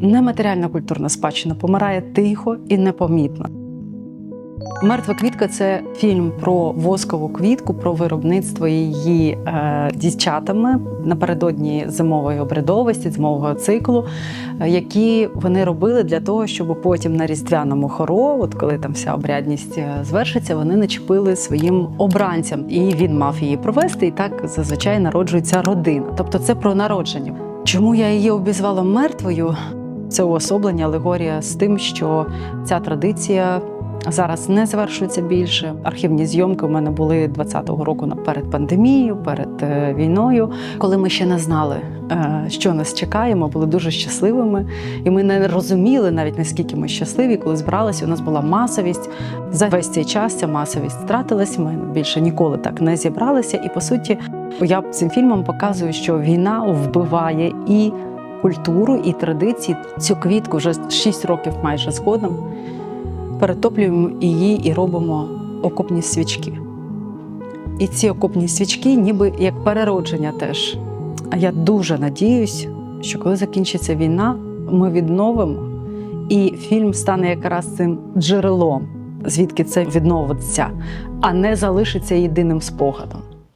Нематеріальна культурна спадщина помирає тихо і непомітно. Мертва квітка це фільм про воскову квітку, про виробництво її е, дівчатами напередодні зимової обрядовості, зимового циклу, е, які вони робили для того, щоб потім на різдвяному хоро, от коли там вся обрядність е, звершиться, вони начепили своїм обранцям, і він мав її провести. І так зазвичай народжується родина. Тобто, це про народження. Чому я її обізвала мертвою? Це уособлення алегорія з тим, що ця традиція зараз не завершується більше. Архівні зйомки у мене були 20-го року перед пандемією, перед е, війною, коли ми ще не знали, е, що нас чекає. Ми були дуже щасливими, і ми не розуміли навіть наскільки ми щасливі, коли збиралися. У нас була масовість. За весь цей час ця масовість втратилась. Ми більше ніколи так не зібралися. І по суті, я цим фільмом показую, що війна вбиває і культуру, і традиції. Цю квітку вже 6 років майже згодом перетоплюємо її і робимо окопні свічки. І ці окопні свічки, ніби як переродження теж. А я дуже надіюсь, що коли закінчиться війна, ми відновимо, і фільм стане якраз цим джерелом, звідки це відновиться, а не залишиться єдиним спогадом.